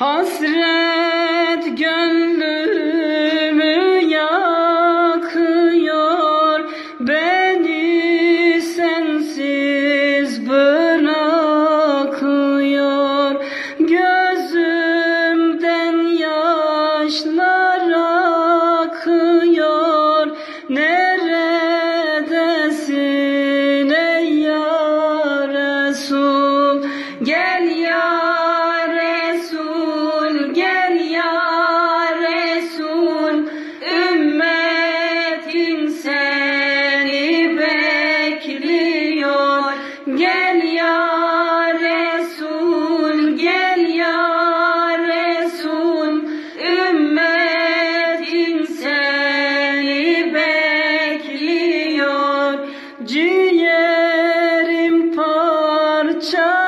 Hasret gönlüm ciğerim parça